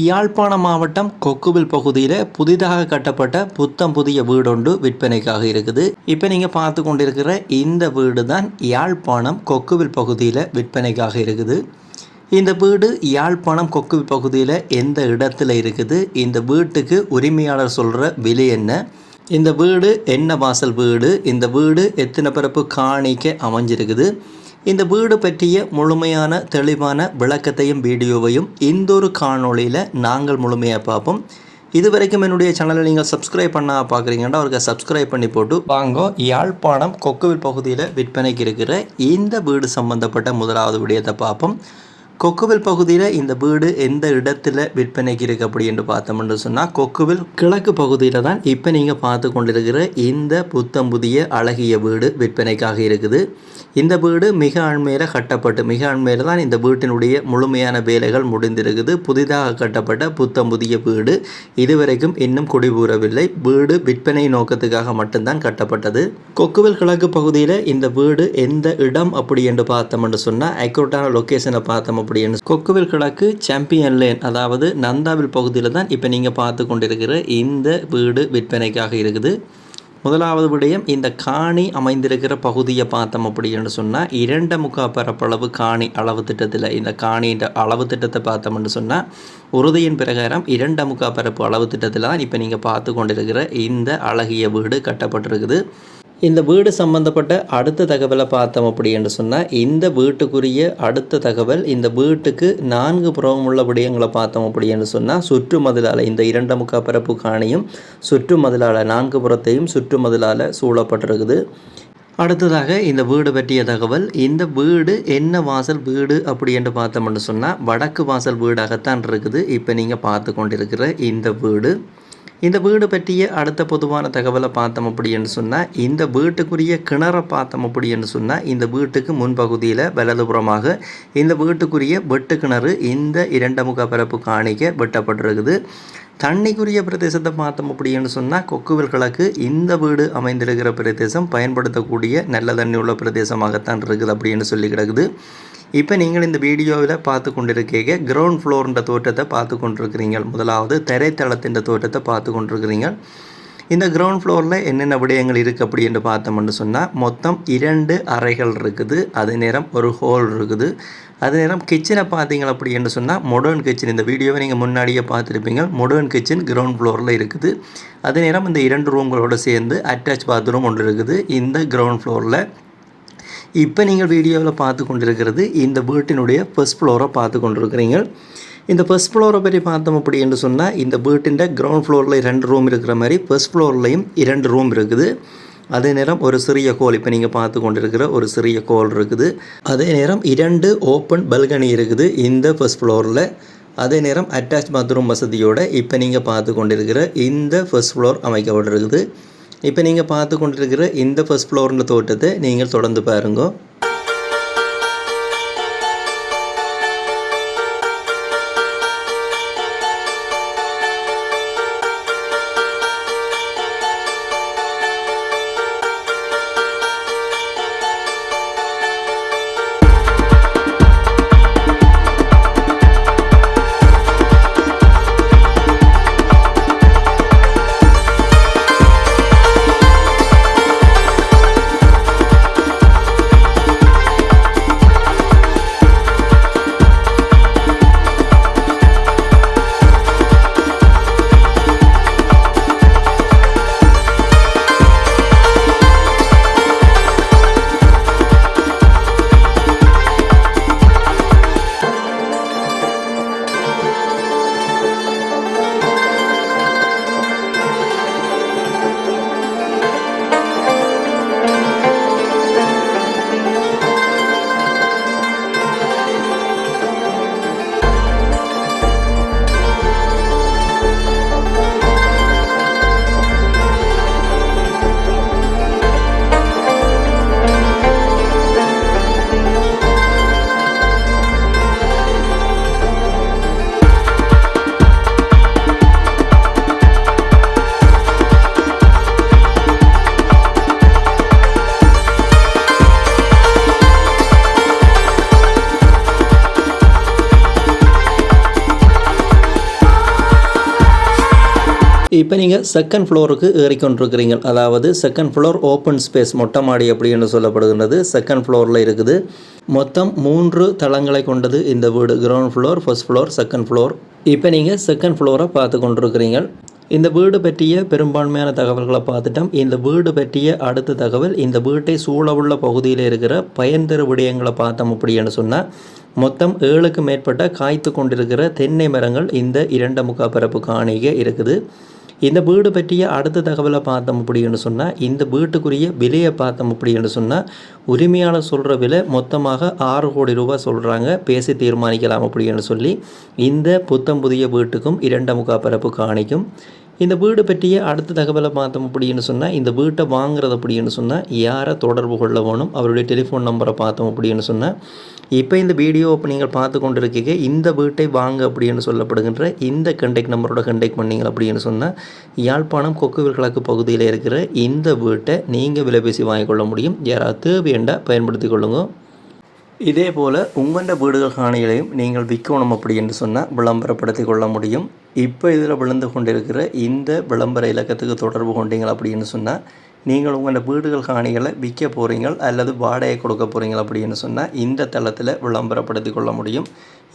யாழ்ப்பாண மாவட்டம் கொக்குவில் பகுதியில் புதிதாக கட்டப்பட்ட புத்தம் புதிய வீடொன்று விற்பனைக்காக இருக்குது. இப்போ நீங்கள் பார்த்து கொண்டிருக்கிற இந்த வீடு தான் யாழ்ப்பாணம் கொக்குவில் பகுதியில் விற்பனைக்காக இருக்குது. இந்த வீடு யாழ்ப்பாணம் கொக்குவில் பகுதியில் எந்த இடத்துல இருக்குது? இந்த வீட்டுக்கு உரிமையாளர் சொல்கிற விலை என்ன? இந்த வீடு என்ன வாசல் வீடு? இந்த வீடு எத்தனை பிறப்பு காணிக்க அமைஞ்சிருக்குது? இந்த வீடு பற்றிய முழுமையான தெளிவான விளக்கத்தையும் வீடியோவையும் இந்த ஒரு காணொளியில் நாங்கள் முழுமையாக பார்ப்போம். இது வரைக்கும் என்னுடைய சேனலை நீங்கள் சப்ஸ்கிரைப் பண்ண பார்க்குறீங்கன்னா அவருக்கு சப்ஸ்கிரைப் பண்ணி போட்டு வாங்க. யாழ்ப்பாணம் கொக்குவில் பகுதியில் விற்பனைக்கு இருக்கிற இந்த வீடு சம்பந்தப்பட்ட முதலாவது விடயத்தை பார்ப்போம். கொக்குவில் பகுதியில் இந்த வீடு எந்த இடத்துல விற்பனைக்கு இருக்குது அப்படின்னு பார்த்தோம்னு சொன்னால் கொக்குவில் கிழக்கு பகுதியில் தான் இப்போ நீங்கள் பார்த்து கொண்டிருக்கிற இந்த புத்தம் புதிய அழகிய வீடு விற்பனைக்காக இருக்குது. இந்த வீடு மிக அண்மையில் கட்டப்பட்டு மிக அண்மையில் தான் இந்த வீட்டினுடைய முழுமையான வேலைகள் முடிந்திருக்குது. புதிதாக கட்டப்பட்ட புத்தம் புதிய வீடு இதுவரைக்கும் இன்னும் குடிபூறவில்லை. வீடு விற்பனை நோக்கத்துக்காக மட்டும்தான் கட்டப்பட்டது. கொக்குவில் கிழக்கு பகுதியில் இந்த வீடு எந்த இடம் அப்படி என்று பார்த்தோம்னு சொன்னால் அக்யூரட்டான லொக்கேஷனை பார்த்தோம் அப்படின்னு. கொக்குவில் கிழக்கு சாம்பியன் லேன் அதாவது நந்தாவில் பகுதியில் தான் இப்போ நீங்கள் பார்த்து கொண்டிருக்கிற இந்த வீடு விற்பனைக்காக இருக்குது. முதலாவது விடயம் இந்த காணி அமைந்திருக்கிற பகுதியை பார்த்தோம் அப்படின்னு சொன்னால் இரண்டு முக்கா பரப்பளவு காணி அளவு திட்டத்தில் இந்த காணின்ற அளவு திட்டத்தை பார்த்தோம்னு சொன்னால் உறுதியின் பிரகாரம் இரண்டு முக்கா பரப்பு அளவு திட்டத்தில் தான் இப்போ நீங்கள் பார்த்து கொண்டிருக்கிற இந்த அழகிய வீடு கட்டப்பட்டிருக்குது. இந்த வீடு சம்பந்தப்பட்ட அடுத்த தகவலை பார்த்தோம் அப்படின்னு சொன்னால் இந்த வீட்டுக்குரிய அடுத்த தகவல் இந்த வீட்டுக்கு நான்கு புறம் உள்ள விடயங்களை பார்த்தோம் அப்படின்னு சொன்னால் சுற்று மதிலால் இந்த இரண்டு முக்கா பரப்பு காணியும் சுற்று மதிலால் நான்கு புறத்தையும் சுற்று மதிலால் சூழப்பட்டிருக்குது. அடுத்ததாக இந்த வீடு பற்றிய தகவல் இந்த வீடு என்ன வாசல் வீடு அப்படி என்று பார்த்தோம்னு சொன்னால் வடக்கு வாசல் வீடாகத்தான் இருக்குது. இப்போ நீங்கள் பார்த்து கொண்டிருக்கிற இந்த வீடு. இந்த வீடு பற்றிய அடுத்த பொதுவான தகவலை பார்த்தோம் அப்படின்னு சொன்னால் இந்த வீட்டுக்குரிய கிணறை பார்த்தோம் அப்படின்னு சொன்னால் இந்த வீட்டுக்கு முன்பகுதியில் வலதுபுறமாக இந்த வீட்டுக்குரிய வெட்டு கிணறு இந்த இரண்டு முக பரப்பு காணிக்க வெட்டப்பட்டிருக்குது. தண்ணிக்குரிய பிரதேசத்தை பார்த்தோம் அப்படின்னு சொன்னால் கொக்குவில் கிழக்கு இந்த வீடு அமைந்திருக்கிற பிரதேசம் பயன்படுத்தக்கூடிய நல்ல தண்ணி உள்ள பிரதேசமாகத்தான் இருக்குது அப்படின்னு சொல்லி கிடக்குது. இப்போ நீங்கள் இந்த வீடியோவில் பார்த்து கொண்டிருக்கீங்க கிரவுண்ட் ஃப்ளோர்ன்ற தோட்டத்தை பார்த்து கொண்டிருக்கிறீங்க முதலாவது திரைத்தளத்தின் தோட்டத்தை பார்த்து கொண்டிருக்கிறீங்க இந்த கிரவுண்ட் ஃப்ளோரில் என்னென்ன விடயங்கள் இருக்குது அப்படின்னு பார்த்தோம்னு சொன்னால் மொத்தம் இரண்டு அறைகள் இருக்குது அதே நேரம் ஒரு ஹோல் இருக்குது. அதே நேரம் கிச்சனை பார்த்தீங்க அப்படின்னு சொன்னால் மொடர்ன் கிச்சன் இந்த வீடியோவை நீங்கள் முன்னாடியே பார்த்துருப்பீங்க மொடர்ன் கிச்சன் கிரவுண்ட் ஃப்ளோரில் இருக்குது. அதே நேரம் இந்த இரண்டு ரூம்களோடு சேர்ந்து அட்டாச் பாத்ரூம் ஒன்று இருக்குது. இந்த கிரவுண்ட் ஃப்ளோரில் இப்போ நீங்கள் வீடியோவில் பார்த்து கொண்டிருக்கிறது இந்த வீட்டினுடைய ஃபர்ஸ்ட் ஃப்ளோரை பார்த்து கொண்டிருக்கிறீங்க. இந்த ஃபஸ்ட் ஃப்ளோரை பற்றி பார்த்தோம் அப்படி என்று சொன்னால் இந்த வீட்டின் கிரவுண்ட் ஃப்ளோரில் ரெண்டு ரூம் இருக்கிற மாதிரி ஃபஸ்ட் ஃப்ளோர்லேயும் இரண்டு ரூம் இருக்குது. அதே நேரம் ஒரு சிறிய கோல் இப்போ நீங்கள் பார்த்து கொண்டிருக்கிற ஒரு சிறிய கோல் இருக்குது. அதே நேரம் இரண்டு ஓப்பன் பல்கனி இருக்குது இந்த ஃபர்ஸ்ட் ஃப்ளோரில் அதே நேரம் அட்டாச் பாத்ரூம் வசதியோடு இப்போ நீங்கள் பார்த்து கொண்டிருக்கிற இந்த ஃபர்ஸ்ட் ஃப்ளோர் அமைக்கப்பட்டிருக்குது. இப்போ நீங்கள் பார்த்து கொண்டிருக்கிற இந்த ஃபஸ்ட் ஃப்ளோரில் தோட்டத்தை நீங்கள் தொடர்ந்து பாருங்க. இப்போ நீங்கள் செகண்ட் ஃப்ளோருக்கு ஏறிக்கொண்டிருக்கிறீங்க அதாவது செகண்ட் ஃப்ளோர் ஓப்பன் ஸ்பேஸ் மொட்டை மாடி அப்படின்னு சொல்லப்படுகின்றது. செகண்ட் ஃப்ளோரில் இருக்குது. மொத்தம் மூன்று தளங்களை கொண்டது இந்த வீடு. Ground floor first floor second floor இப்போ நீங்கள் செகண்ட் ஃப்ளோரை பார்த்து கொண்டிருக்கிறீங்க. இந்த வீடு பற்றிய பெரும்பான்மையான தகவல்களை பார்த்துட்டோம். இந்த வீடு பற்றிய அடுத்த தகவல் இந்த வீட்டை சூழவுள்ள பகுதியில் இருக்கிற பயன்தரு விடயங்களை பார்த்தோம் அப்படின்னு சொன்னால் மொத்தம் ஏழுக்கு மேற்பட்ட காய்த்து கொண்டிருக்கிற தென்னை மரங்கள் இந்த இரண்டு முக்கா பரப்பு காணிக இருக்குது. இந்த வீடு பற்றிய அடுத்த தகவலை பார்த்தோம் அப்படின்னு சொன்னால் இந்த வீட்டுக்குரிய விலையை பார்த்தோம் அப்படின்னு சொன்னால் உரிமையாளர் சொல்கிற விலை மொத்தமாக ஆறு கோடி ரூபாய் சொல்கிறாங்க பேசி தீர்மானிக்கலாம் அப்படின்னு சொல்லி இந்த புத்தம் புதிய வீட்டுக்கும் இரண்டு முகாப்பரப்பு பரப்பு காணிக்கும் இந்த வீடு பற்றிய அடுத்த தகவலை பார்த்தோம் அப்படின்னு சொன்னால் இந்த வீட்டை வாங்குறது அப்படின்னு சொன்னால் யாரை தொடர்பு கொள்ள வேணும் அவருடைய டெலிஃபோன் நம்பரை பார்த்தோம் அப்படின்னு சொன்னால் இப்போ இந்த வீடியோ இப்போ நீங்கள் பார்த்து கொண்டு இருக்கீங்க இந்த வீட்டை வாங்க அப்படின்னு சொல்லப்படுகின்ற இந்த கண்டெக்ட் நம்பரோட கண்டெக்ட் பண்ணிங்க அப்படின்னு சொன்னால் யாழ்ப்பாணம் கொக்குவில் கிழக்கு பகுதியில் இருக்கிற இந்த வீட்டை நீங்கள் விலை பேசி வாங்கிக்கொள்ள முடியும். யாராவது தேவையண்டா பயன்படுத்தி கொள்ளுங்க. இதே போல் உங்களோட வீடுகள் காணிகளையும் நீங்கள் விற்கணும் அப்படி என்று சொன்னால் விளம்பரப்படுத்தி கொள்ள முடியும். இப்போ இதில் விழுந்து கொண்டிருக்கிற இந்த விளம்பர இலக்கத்துக்கு தொடர்பு கொண்டீங்க அப்படின்னு சொன்னால் நீங்கள் உங்களோட வீடுகள் காணிகளை விற்க போகிறீங்க அல்லது வாடகை கொடுக்க போகிறீங்க அப்படின்னு சொன்னால் இந்த தளத்தில் விளம்பரப்படுத்தி கொள்ள முடியும்.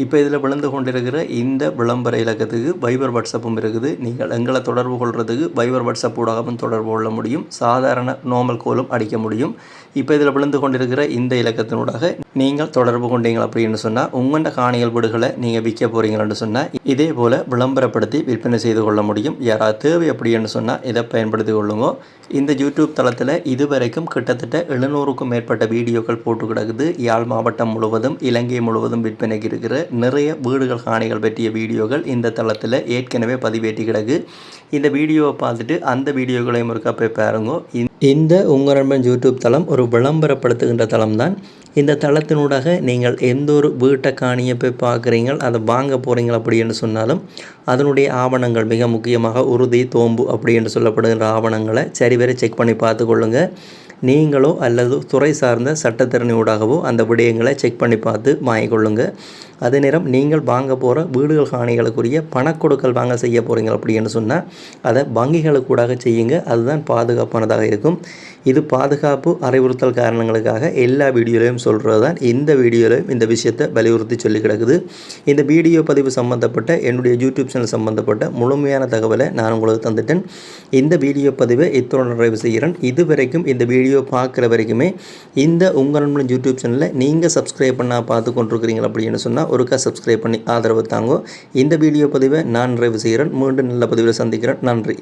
இப்போ இதில் விழுந்து கொண்டிருக்கிற இந்த விளம்பர இலக்கத்துக்கு வைபர் வாட்ஸ்அப்பும் இருக்குது. நீங்கள் எங்களை தொடர்பு கொள்கிறதுக்கு வைபர் வாட்ஸ்அப் ஊடாகவும் தொடர்பு கொள்ள முடியும். சாதாரண நார்மல் கோலும் அடிக்க முடியும். இப்போ இதில் விழுந்து கொண்டிருக்கிற இந்த இலக்கத்தினூடாக நீங்கள் தொடர்பு கொண்டீங்க அப்படின்னு சொன்னால் உங்களோட காணிகள் வீடுகளை நீங்கள் விற்க போகிறீங்கன்னு சொன்னால் இதே போல் விளம்பரப்படுத்தி விற்பனை செய்து கொள்ள முடியும். யாராவது தேவை அப்படின்னு சொன்னால் இதை பயன்படுத்தி கொள்ளுங்க. இந்த யூடியூப் தளத்தில் இதுவரைக்கும் கிட்டத்தட்ட எழுநூறுக்கும் மேற்பட்ட வீடியோக்கள் போட்டு கிடக்குது. யாழ் மாவட்டம் முழுவதும் இலங்கை முழுவதும் விற்பனைக்கு இருக்கிற நிறைய வீடுகள் காணிகள் பற்றிய வீடியோகள் இந்த தளத்தில் ஏற்கனவே பதிவேற்றி கிடக்கு. இந்த வீடியோவை பார்த்துட்டு அந்த வீடியோக்களையும் இருக்கா போய் பாருங்க. இந்த உங்கள் நண்பன் யூடியூப் தளம் ஒரு விளம்பரப்படுத்துகின்ற தளம் தான் இந்த தளத்தினூடாக நீங்கள் எந்த ஒரு வீட்டை காணியை போய் பார்க்குறீங்க அதை வாங்க போகிறீங்க அப்படின்னு சொன்னாலும் அதனுடைய ஆவணங்கள் மிக முக்கியமாக உறுதி தோம்பு அப்படி என்று சொல்லப்படுகின்ற ஆவணங்களை சரிவரை செக் பண்ணி பார்த்துக்கொள்ளுங்கள் நீங்களோ அல்லது துறை சார்ந்த சட்டத்திறனியூடாகவோ அந்த விடயங்களை செக் பண்ணி பார்த்து வாங்கிக்கொள்ளுங்க அதே நேரம் நீங்கள் வாங்க போகிற வீடுகள் காணிகளுக்குரிய பணக்கொடுக்கல் வாங்க செய்ய போகிறீங்க அப்படின்னு சொன்னால் அதை வங்கிகளுக்கூடாக செய்யுங்க. அதுதான் பாதுகாப்பானதாக இருக்கும். இது பாதுகாப்பு அறிவுறுத்தல் காரணங்களுக்காக எல்லா வீடியோலையும் சொல்கிறது தான் இந்த வீடியோலையும் இந்த விஷயத்தை வலியுறுத்தி சொல்லி கிடக்குது. இந்த வீடியோ பதிவு சம்மந்தப்பட்ட என்னுடைய யூடியூப் சேனல் சம்மந்தப்பட்ட முழுமையான தகவலை நான் உங்களுக்கு தந்துட்டேன். இந்த வீடியோ பதிவை இத்துடன் நிறைவு செய்கிறேன். இது வரைக்கும் இந்த வீடியோ பார்க்குற வரைக்குமே இந்த உங்கள் நண்பன் யூடியூப் சேனலில் நீங்கள் சப்ஸ்கிரைப் பண்ணால் பார்த்து கொண்டிருக்கிறீங்க அப்படின்னு சொன்னால் ஒருக்கா சப்ஸ்கிரைப் பண்ணி ஆதரவு தாங்கோ. இந்த வீடியோ பதிவை நான் நிறைவு செய்கிறேன். மீண்டும் நல்ல பதிவில் சந்திக்கிறேன். நன்றி.